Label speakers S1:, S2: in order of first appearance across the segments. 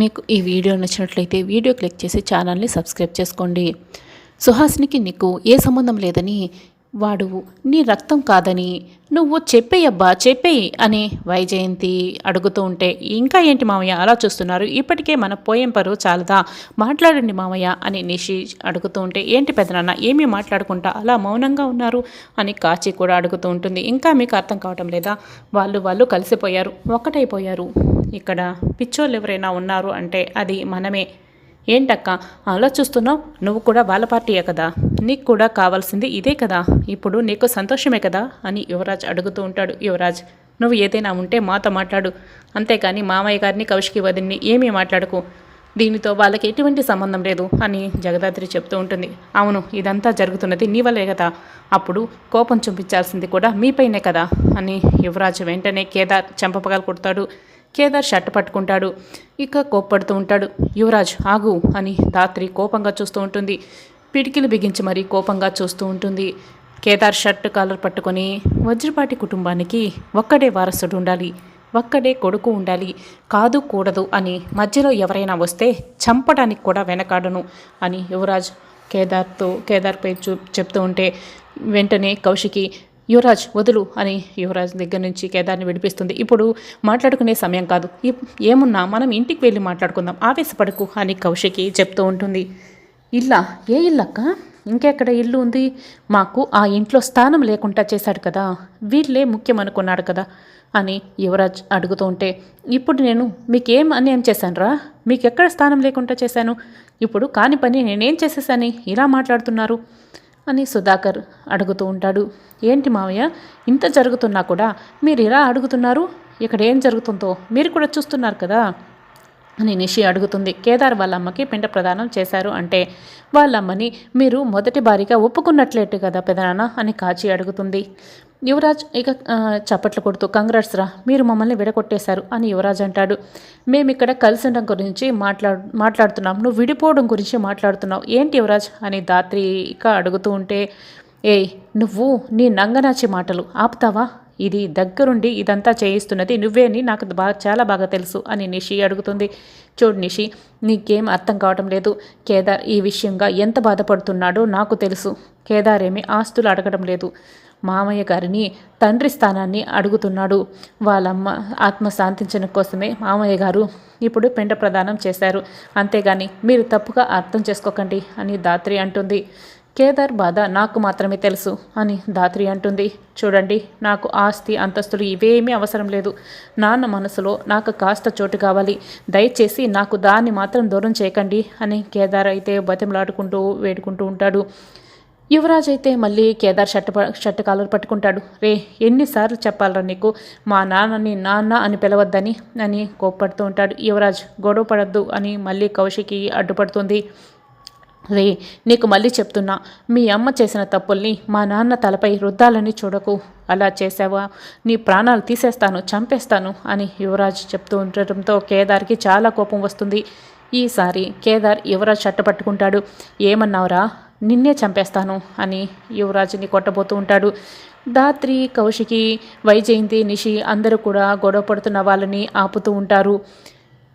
S1: మీకు ఈ వీడియో నచ్చినట్లయితే వీడియో క్లిక్ చేసి ఛానల్ని సబ్స్క్రైబ్ చేసుకోండి. సుహాసినికి నీకు ఏ సంబంధం లేదని వాడు నీ రక్తం కాదని నువ్వు చెప్పేయబ్బా చెప్పేయి అని వైజయంతి అడుగుతూ ఉంటే ఇంకా ఏంటి మామయ్య? అలా చూస్తున్నారు. ఇప్పటికే మన పోయం పరువు చాలదా? మాట్లాడండి మామయ్య అని నిషి అడుగుతూ ఉంటే ఏంటి పెదనాన్న ఏమీ మాట్లాడుకుంటా? అలా మౌనంగా ఉన్నారు? అని కాచి కూడా అడుగుతూ ఉంటుంది. ఇంకా మీకు అర్థం కావటం లేదా? వాళ్ళు వాళ్ళు కలిసిపోయారు. ఒక్కటైపోయారు. ఇక్కడ పిచ్చోళ్ళు ఎవరైనా ఉన్నారు అంటే అది మనమే. ఏంటక్క? అలా చూస్తున్నావు నువ్వు కూడా వాళ్ళ పార్టీయే కదా? నీకు కూడా కావాల్సింది ఇదే కదా? ఇప్పుడు నీకు సంతోషమే కదా? అని యువరాజ్ అడుగుతూ ఉంటాడు. యువరాజ్ నువ్వు ఏదైనా ఉంటే మాతో మాట్లాడు. అంతేకాని మామయ్య గారిని కౌశికి వదిన్ని ఏమీ మాట్లాడకు. దీనితో వాళ్ళకి ఎటువంటి సంబంధం లేదు అని జగదాత్రి చెప్తూ ఉంటుంది. అవును ఇదంతా జరుగుతున్నది నీ వల్లే కదా. అప్పుడు కోపం చూపించాల్సింది కూడా మీపైనే కదా అని యువరాజ్ వెంటనే కేదార్ చెంపపగలు కొడతాడు. కేదార్ షర్ట్ పట్టుకుంటాడు. ఇక కోప్పడుతూ ఉంటాడు. యువరాజ్ ఆగు అని ధాత్రి కోపంగా చూస్తూ ఉంటుంది. పిడికిలు బిగించి మరీ కోపంగా చూస్తూ ఉంటుంది. కేదార్ షర్ట్ కాలర్ పట్టుకొని వజ్రపాటి కుటుంబానికి ఒక్కడే వారసుడు ఉండాలి. ఒక్కడే కొడుకు ఉండాలి. కాదు కూడదు అని మధ్యలో ఎవరైనా వస్తే చంపడానికి కూడా వెనకాడను అని యువరాజ్ కేదార్తో కేదార్పై చూ చెప్తూ ఉంటే వెంటనే కౌశికి యువరాజ్ వదులు అని యువరాజ్ దగ్గర నుంచి కేదార్ని విడిపిస్తుంది. ఇప్పుడు మాట్లాడుకునే సమయం కాదు. ఇప్- ఏమున్నా మనం ఇంటికి వెళ్ళి మాట్లాడుకుందాం. ఆవేశపడకు అని కౌశికి చెప్తూ ఉంటుంది. ఇల్లా? ఏ ఇల్లక్క? ఇంకెక్కడ ఇల్లు ఉంది? మాకు ఆ ఇంట్లో స్థానం లేకుండా చేశాడు కదా. వీళ్ళే ముఖ్యం అనుకున్నాడు కదా అని యువరాజ్ అడుగుతూ ఉంటే ఇప్పుడు నేను మీకేం అన్యాయం చేశానురా? మీకు ఎక్కడ స్థానం లేకుండా చేశాను? ఇప్పుడు కాని పని నేనేం చేసేసాని ఇలా మాట్లాడుతున్నారు. అని సుధాకర్ అడుగుతూ ఉంటాడు. ఏంటి మావయ్య? ఇంత జరుగుతున్నా కూడా మీరు ఇలా అడుగుతున్నారు? ఇక్కడ ఏం జరుగుతుందో మీరు కూడా చూస్తున్నారు కదా? అని నిషి అడుగుతుంది. కేదార్ వాళ్ళ అమ్మకి పిండ ప్రదానం చేశారు అంటే వాళ్ళ అమ్మని మీరు మొదటి భారీగా ఒప్పుకున్నట్లేట్టు కదా పెదనాన్న అని కాచి అడుగుతుంది. యువరాజ్ ఇక చప్పట్లు కొడుతూ కంగ్రాట్స్ రా మీరు మమ్మల్ని విడగొట్టేశారు అని యువరాజ్ అంటాడు. మేము ఇక్కడ కలిసి ఉండడం గురించి మాట్లాడు మాట్లాడుతున్నాం. నువ్వు విడిపోవడం గురించి మాట్లాడుతున్నావు. ఏంటి యువరాజ్? అని దాత్రి ఇక అడుగుతూ ఉంటే ఏయ్ నువ్వు నీ నంగనాచి మాటలు ఆపుతావా? ఇది దగ్గరుండి ఇదంతా చేయిస్తున్నది నువ్వేని నాకు బాగా చాలా బాగా తెలుసు అని నిషి అడుగుతుంది. చూడు నిషి నీకేం అర్థం కావటం లేదు. కేదార్ ఈ విషయంగా ఎంత బాధపడుతున్నాడో నాకు తెలుసు. కేదార్ ఏమి ఆస్తులు అడగడం లేదు. మామయ్య గారిని తండ్రి స్థానాన్ని అడుగుతున్నాడు. వాళ్ళమ్మ ఆత్మ శాంతించడం కోసమే మామయ్య గారు ఇప్పుడు పెంట ప్రదానం చేశారు. అంతేగాని మీరు తప్పుగా అర్థం చేసుకోకండి అని దాత్రి అంటుంది. కేదార్ బాధ నాకు మాత్రమే తెలుసు అని దాత్రి అంటుంది. చూడండి నాకు ఆస్తి అంతస్తులు ఇవేమీ అవసరం లేదు. నాన్న మనసులో నాకు కాస్త చోటు కావాలి. దయచేసి నాకు దాన్ని మాత్రం దూరం చేయకండి అని కేదార్ అయితే బతిమలాడుకుంటూ వేడుకుంటూ ఉంటాడు. యువరాజ్ అయితే మళ్ళీ కేదార్ షర్ట్ ప- షర్ట్ కాలర్ పట్టుకుంటాడు. రే ఎన్నిసార్లు చెప్పాలరా నీకు? మా నాన్నని నాన్న అని పిలవద్దని అని కోప్పడుతూ ఉంటాడు. యువరాజ్ గొడవ పడద్దు అని మళ్ళీ కౌశికి అడ్డుపడుతుంది. రే నీకు మళ్ళీ చెప్తున్నా మీ అమ్మ చేసిన తప్పుల్ని మా నాన్న తలపై రుద్దాలని చూడకు. అలా చేసావా? నీ ప్రాణాలు తీసేస్తాను చంపేస్తాను అని యువరాజ్ చెప్తూ ఉండటంతో కేదార్కి చాలా కోపం వస్తుంది. ఈసారి కేదార్ యువరాజ్ చట్ట పట్టుకుంటాడు. ఏమన్నావురా? నిన్నే చంపేస్తాను అని యువరాజుని కొట్టబోతూ ఉంటాడు. దాత్రి కౌశికి వైజయంతి నిషి అందరూ కూడా గొడవ పడుతున్న వాళ్ళని ఆపుతూ ఉంటారు.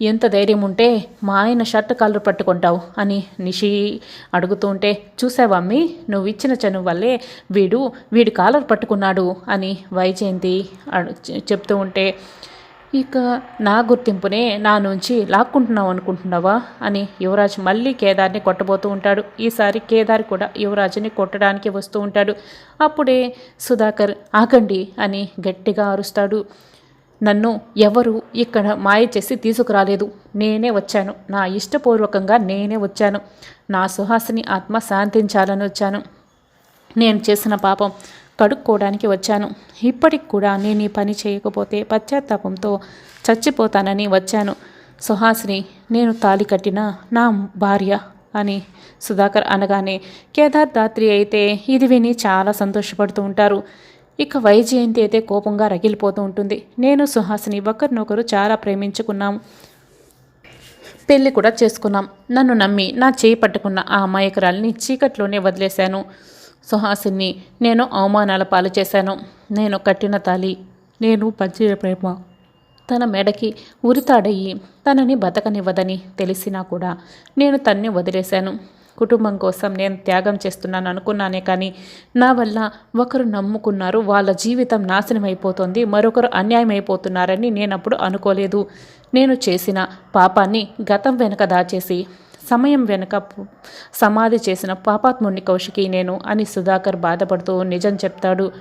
S1: ఎంత ధైర్యం ఉంటే మా ఆయన షర్ట్ కాలర్ పట్టుకుంటావు అని నిషి అడుగుతూ ఉంటే చూసావా అమ్మి నువ్వు ఇచ్చిన చనువు వల్లే వీడు వీడి కాలర్ పట్టుకున్నాడు అని వైజయంతి అడు చెప్తూ ఉంటే ఇక నా గుర్తింపునే నా నుంచి లాక్కుంటున్నావు అనుకుంటున్నావా? అని యువరాజ్ మళ్ళీ కేదార్ని కొట్టబోతూ ఉంటాడు. ఈసారి కేదార్ కూడా యువరాజుని కొట్టడానికి వస్తూ ఉంటాడు. అప్పుడే సుధాకర్ ఆగండి అని గట్టిగా అరుస్తాడు. నన్ను ఎవరు ఇక్కడ మాయ చేసి తీసుకురాలేదు? నేనే వచ్చాను. నా ఇష్టపూర్వకంగా నేనే వచ్చాను. నా సుహాసిని ఆత్మ శాంతించాలని వచ్చాను. నేను చేసిన పాపం కడుక్కోవడానికి వచ్చాను. ఇప్పటికి కూడా నేను ఈ పని చేయకపోతే పశ్చాత్తాపంతో చచ్చిపోతానని వచ్చాను. సుహాసిని నేను తాలి కట్టిన నా భార్య అని సుధాకర్ అనగానే కేదార్దాత్రి అయితే ఇది విని చాలా సంతోషపడుతూ ఉంటారు. ఇక వైజయంతి అయితే కోపంగా రగిలిపోతూ ఉంటుంది. నేను సుహాసిని ఒకరినొకరు చాలా ప్రేమించుకున్నాము పెళ్ళి కూడా చేసుకున్నాం. నన్ను నమ్మి నా చేయి పట్టుకున్న ఆ అమాయకురాల్ని చీకట్లోనే వదిలేశాను. సుహాసిని నేను అవమానాల పాలు చేశాను. నేను కట్టిన తాలి నేను పంచిన ప్రేమ. తన మెడకి ఉరితాడయ్యి తనని బతకనివ్వదని తెలిసినా కూడా నేను తన్ని వదిలేశాను. కుటుంబం కోసం నేను త్యాగం చేస్తున్నాను అనుకున్నానే కానీ నా వల్ల ఒకరు నమ్ముకున్నారు. వాళ్ళ జీవితం నాశనం అయిపోతుంది మరొకరు అన్యాయం అయిపోతున్నారని నేను అప్పుడు అనుకోలేదు. నేను చేసిన పాపాన్ని గతం వెనక దాచేసి సమయం వెనుక సమాధి చేసిన పాపాత్ముడిని కౌశికి నేను అని సుధాకర్ బాధపడుతూ నిజం చెప్తాడు.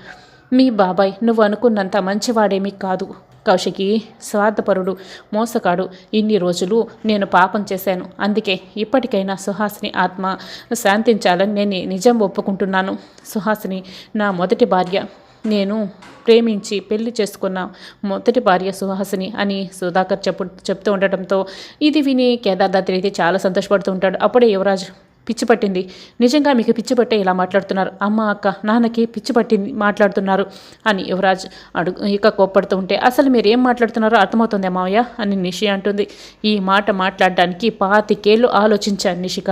S1: మీ బాబాయ్ నువ్వు అనుకున్నంత మంచివాడేమీ కాదు. కౌశికి స్వార్థపరుడు మోసగాడు. ఇన్ని రోజులు నేను పాపం చేశాను. అందుకే ఇప్పటికైనా సుహాసిని ఆత్మ శాంతించాలని నేను నిజం ఒప్పుకుంటున్నాను. సుహాసిని నా మొదటి భార్య. నేను ప్రేమించి పెళ్ళి చేసుకున్న మొదటి భార్య సుహాసిని అని సుధాకర్ చెప్పు చెప్తూ ఉండటంతో ఇది విని కేదార్నాథ్ అయితే చాలా సంతోషపడుతూ ఉంటాడు. అప్పుడే యువరాజ్ పిచ్చి పట్టింది. నిజంగా మీకు పిచ్చి పట్టే ఇలా మాట్లాడుతున్నారు? అమ్మ అక్క నాన్నకి పిచ్చి పట్టింది మాట్లాడుతున్నారు అని యువరాజ్ అడుగు ఇక కోప్పడుతూ ఉంటే అసలు మీరు ఏం మాట్లాడుతున్నారో అర్థమవుతుంది మావయ్య? అని నిషి అంటుంది. ఈ మాట మాట్లాడడానికి పాతికేళ్ళు ఆలోచించాను నిషిక.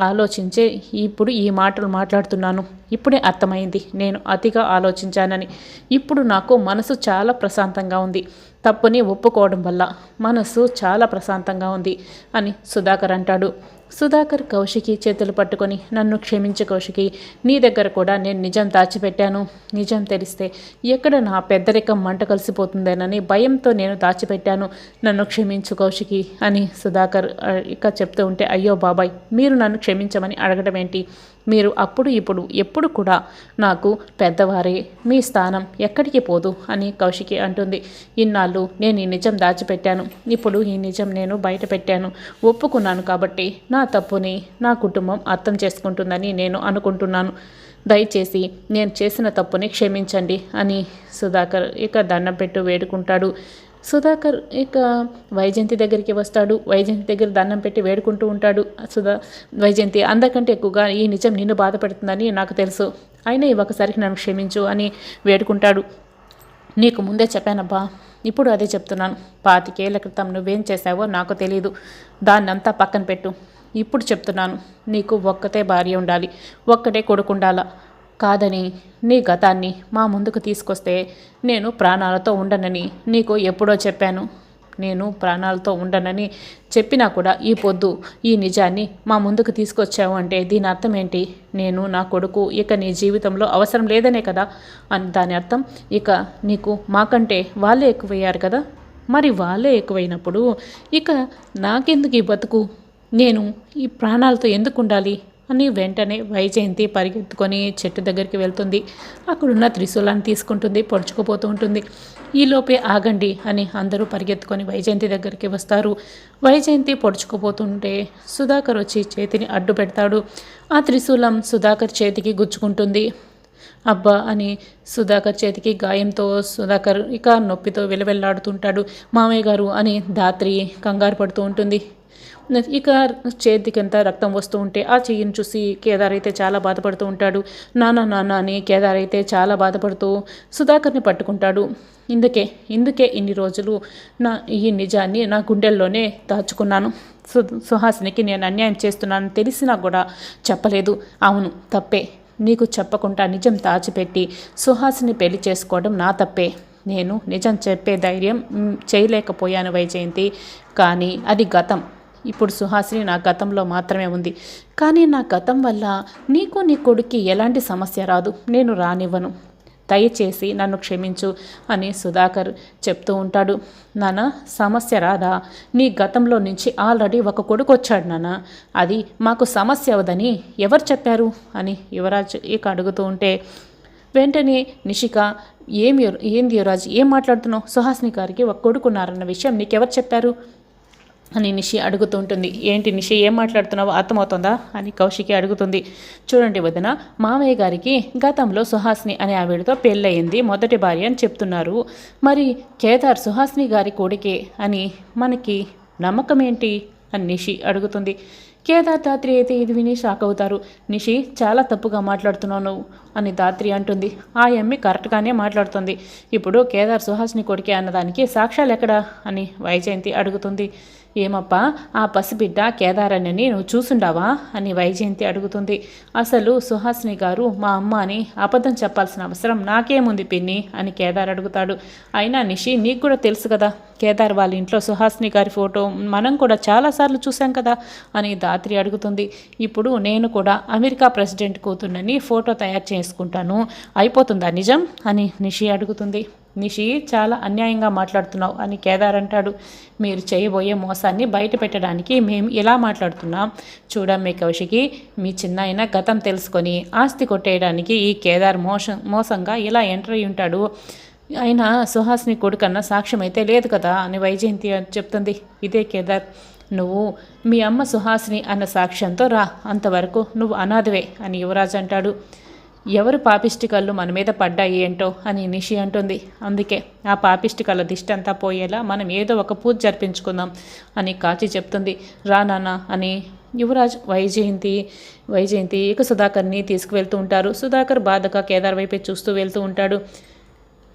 S1: ఆలోచించే ఇప్పుడు ఈ మాటలు మాట్లాడుతున్నాను. ఇప్పుడే అర్థమైంది. నేను అతిగా ఆలోచించానని. ఇప్పుడు నాకు మనసు చాలా ప్రశాంతంగా ఉంది. తప్పుని ఒప్పుకోవడం వల్ల మనసు చాలా ప్రశాంతంగా ఉంది అని సుధాకర్ అంటాడు. సుధాకర్ కౌశికి చేతులు పట్టుకొని నన్ను క్షమించు కౌశికి నీ దగ్గర కూడా నేను నిజం దాచిపెట్టాను. నిజం తెలిస్తే ఎక్కడ నా పెద్దరికం మంట కలిసిపోతుందేనని భయంతో నేను దాచిపెట్టాను. నన్ను క్షమించు కౌశికి అని సుధాకర్ ఇక చెప్తూ ఉంటే అయ్యో బాబాయ్ మీరు నన్ను క్షమించమని అడగడం ఏంటి? మీరు అప్పుడు ఇప్పుడు ఎప్పుడు కూడా నాకు పెద్దవారే మీ స్థానం ఎక్కడికి పోదు అని కౌశికి అంటుంది. ఇన్నాళ్ళు నేను ఈ నిజం దాచిపెట్టాను. ఇప్పుడు ఈ నిజం నేను బయట పెట్టాను. ఒప్పుకున్నాను కాబట్టి నా తప్పుని నా కుటుంబం అర్థం చేసుకుంటుందని నేను అనుకుంటున్నాను. దయచేసి నేను చేసిన తప్పుని క్షమించండి అని సుధాకర్ ఇక దండం పెట్టు వేడుకుంటాడు. సుధాకర్ ఇక వైజయంతి దగ్గరికి వస్తాడు. వైజయంతి దగ్గర దండం పెట్టి వేడుకుంటూ ఉంటాడు. సుధా వైజయంతి అందకంటే ఎక్కువగా ఈ నిజం నిన్ను బాధ పెడుతుందని నాకు తెలుసు. అయినా ఈ ఒకసారికి నన్ను క్షమించు అని వేడుకుంటాడు. నీకు ముందే చెప్పానబ్బా. ఇప్పుడు అదే చెప్తున్నాను. పాతికేళ్ళ క్రితం నువ్వేం చేశావో నాకు తెలియదు దాన్నంతా పక్కన పెట్టు. ఇప్పుడు చెప్తున్నాను. నీకు ఒక్కతే భార్య ఉండాలి. ఒక్కటే కొడుకుండాలా. కాదని నీ గతాన్ని మా ముందుకు తీసుకొస్తే నేను ప్రాణాలతో ఉండనని నీకు ఎప్పుడో చెప్పాను. నేను ప్రాణాలతో ఉండనని చెప్పినా కూడా ఈ పొద్దు ఈ నిజాన్ని మా ముందుకు తీసుకొచ్చావు అంటే దీని అర్థం ఏంటి? నేను నా కొడుకు ఇక నీ జీవితంలో అవసరం లేదనే కదా? అని దాని అర్థం ఇక నీకు మాకంటే వాళ్ళే ఎక్కువయ్యారు కదా? మరి వాళ్ళే ఎక్కువైనప్పుడు ఇక నాకెందుకు ఈ బతుకు? నేను ఈ ప్రాణాలతో ఎందుకు ఉండాలి? అని వెంటనే వైజయంతి పరిగెత్తుకొని చెట్టు దగ్గరికి వెళ్తుంది. అక్కడున్న త్రిశూలాన్ని తీసుకుంటుంది పొడుచుకుపోతూ ఉంటుంది. ఈలోపే ఆగండి అని అందరూ పరిగెత్తుకొని వైజయంతి దగ్గరికి వస్తారు. వైజయంతి పొడుచుకుపోతుంటే సుధాకర్ వచ్చి చేతిని అడ్డు పెడతాడు. ఆ త్రిశూలం సుధాకర్ చేతికి గుచ్చుకుంటుంది. అబ్బా అని సుధాకర్ చేతికి గాయంతో సుధాకర్ ఇక నొప్పితో విలవెల్లాడుతుంటాడు. మామయ్య గారు అని దాత్రి కంగారు పడుతూ ఉంటుంది. ఇక చేతికంతా రక్తం వస్తూ ఉంటే ఆ చెయ్యిని చూసి కేదార్ అయితే చాలా బాధపడుతూ ఉంటాడు. నానా నానా అని కేదార్ అయితే చాలా బాధపడుతూ సుధాకర్ని పట్టుకుంటాడు. ఇందుకే ఇందుకే ఇన్ని రోజులు నా ఈ నిజాన్ని నా గుండెల్లోనే దాచుకున్నాను. సు సుహాసినికి నేను అన్యాయం చేస్తున్నాను తెలిసినా కూడా చెప్పలేదు. అవును తప్పే. నీకు చెప్పకుండా నిజం దాచిపెట్టి సుహాసిని పెళ్ళి చేసుకోవడం నా తప్పే. నేను నిజం చెప్పే ధైర్యం చేయలేకపోయాను వైజయంతి. కానీ అది గతం. ఇప్పుడు సుహాసిని నా గతంలో మాత్రమే ఉంది. కానీ నా గతం వల్ల నీకు నీ కొడుక్కి ఎలాంటి సమస్య రాదు. నేను రానివ్వను. దయచేసి నన్ను క్షమించు అని సుధాకర్ చెప్తూ ఉంటాడు. నాన్న సమస్య రాదా? నీ గతంలో నుంచి ఆల్రెడీ ఒక కొడుకు వచ్చాడు నాన్న అది మాకు సమస్య అవదని ఎవరు చెప్పారు? అని యువరాజ్ ఇక అడుగుతూ ఉంటే వెంటనే నిషిక ఏం యువ- ఏంది యువరాజ్? ఏం మాట్లాడుతున్నావు? సుహాసిని గారికి ఒక కొడుకున్నారన్న విషయం నీకెవరు చెప్పారు? అని నిషి అడుగుతూ ఉంటుంది. ఏంటి నిషి ఏం మాట్లాడుతున్నావో అర్థమవుతుందా అని కౌశికి అడుగుతుంది. చూడండి వదిన మామయ్య గారికి గతంలో సుహాస్ని అనే ఆవిడతో పెళ్ళయింది మొదటి భార్య అని చెప్తున్నారు. మరి కేదార్ సుహాస్ని గారి కొడుకే అని మనకి నమ్మకం ఏంటి అని నిషి అడుగుతుంది. కేదార్ దాత్రి అయితే ఇది విని షాక్ అవుతారు. నిషి చాలా తప్పుగా మాట్లాడుతున్నావు అని దాత్రి అంటుంది. ఆ ఎమ్మి కరెక్ట్గానే మాట్లాడుతుంది. ఇప్పుడు కేదార్ సుహాస్ని కొడుకే అన్నదానికి సాక్ష్యాలు ఎక్కడా అని వైజయంతి అడుగుతుంది. ఏమప్పా ఆ పసిబిడ్డ కేదారాన్ని నువ్వు చూసుండావా? అని వైజయంతి అడుగుతుంది. అసలు సుహాసిని గారు మా అమ్మ అని అబద్ధం చెప్పాల్సిన అవసరం నాకేముంది పిన్ని? అని కేదార్ అడుగుతాడు. అయినా నిషి నీకు కూడా తెలుసు కదా కేదార్ వాళ్ళ ఇంట్లో సుహాసిని గారి ఫోటో మనం కూడా చాలాసార్లు చూసాం కదా? అని దాత్రి అడుగుతుంది. ఇప్పుడు నేను కూడా అమెరికా ప్రెసిడెంట్ కూతుర్నని ఫోటో తయారు చేసుకుంటాను. అయిపోతుందా నిజం? అని నిషి అడుగుతుంది. నిషి చాలా అన్యాయంగా మాట్లాడుతున్నావు అని కేదార్ అంటాడు. మీరు చేయబోయే మోసాన్ని బయట పెట్టడానికి మేము ఇలా మాట్లాడుతున్నాం. చూడమ్మే కౌశికి మీ చిన్నాయన గతం తెలుసుకొని ఆస్తి కొట్టేయడానికి ఈ కేదార్ మోసం మోసంగా ఇలా ఎంటర్ అయి ఉంటాడు. అయినా సుహాస్ని కొడుకన్నా సాక్ష్యం అయితే లేదు కదా అని వైజయంతి చెప్తుంది. ఇదే కేదార్ నువ్వు మీ అమ్మ సుహాసిని అన్న సాక్ష్యంతో రా. అంతవరకు నువ్వు అనాథవే అని యువరాజ్ అంటాడు. ఎవరు పాపిష్టి కళ్ళు మన మీద పడ్డాయి ఏంటో అని నిషి అంటుంది. అందుకే ఆ పాపిష్టి కళ్ళ దిష్టంతా పోయేలా మనం ఏదో ఒక పూజ జరిపించుకుందాం అని కాచి చెప్తుంది. రా నాన్న అని యువరాజ్ వైజయంతి వైజయంతి ఇక సుధాకర్ని తీసుకువెళ్తూ ఉంటారు. సుధాకర్ బాధగా కేదార్ వైపే చూస్తూ వెళ్తూ ఉంటాడు.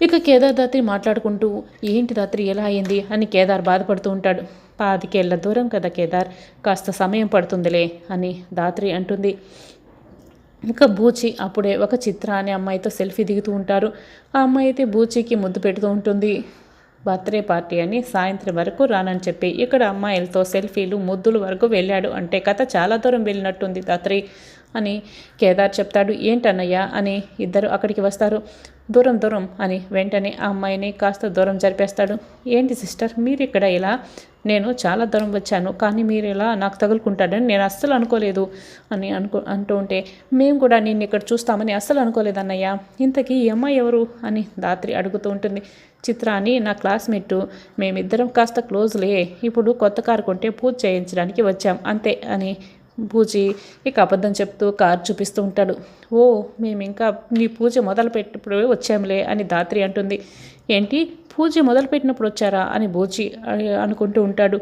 S1: ఇక కేదార్ దాత్రి మాట్లాడుకుంటూ ఏంటి దాత్రి ఎలా అయింది? అని కేదార్ బాధపడుతూ ఉంటాడు. పాతికేళ్ళ దూరం కదా కేదార్ కాస్త సమయం పడుతుందిలే అని దాత్రి అంటుంది. ఇంకా బూచి అప్పుడే ఒక చిత్ర అనే అమ్మాయితో సెల్ఫీ దిగుతూ ఉంటారు. ఆ అమ్మాయి అయితే బూచికి ముద్దు పెడుతూ ఉంటుంది. బర్త్డే పార్టీ అని సాయంత్రం వరకు రానని చెప్పి ఇక్కడ అమ్మాయిలతో సెల్ఫీలు ముద్దుల వరకు వెళ్ళాడు. అంటే కథ చాలా దూరం వెళ్ళినట్టుంది దాత్రి అని కేదార్ చెప్తాడు. ఏంటన్నయ్యా? అని ఇద్దరు అక్కడికి వస్తారు. దూరం దూరం అని వెంటనే ఆ అమ్మాయిని కాస్త దూరం జరిపేస్తాడు. ఏంటి సిస్టర్ మీరు ఇక్కడ ఇలా? నేను చాలా దూరం వచ్చాను కానీ మీరు ఇలా నాకు తగులుకుంటాడని నేను అస్సలు అనుకోలేదు అని అనుకో అంటూ ఉంటే మేము కూడా నిన్ను ఇక్కడ చూస్తామని అస్సలు అనుకోలేదు అన్నయ్యా ఇంతకీ ఈ అమ్మాయి ఎవరు? అని దాత్రి అడుగుతూ ఉంటుంది. చిత్ర అని నా క్లాస్మేట్. మేమిద్దరం కాస్త క్లోజ్లే. ఇప్పుడు కొత్త కారు కొంటే పూజ చేయించడానికి వచ్చాం అంతే అని పూజి ఇక అబద్ధం చెప్తూ కారు చూపిస్తూ ఉంటాడు. ఓ మేము ఇంకా నీ పూజ మొదలు పెట్టినప్పుడు వచ్చాంలే అని దాత్రి అంటుంది. ఏంటి? పూజ మొదలుపెట్టినప్పుడు వచ్చారా? అని బూచి అనుకుంటూ ఉంటాడు.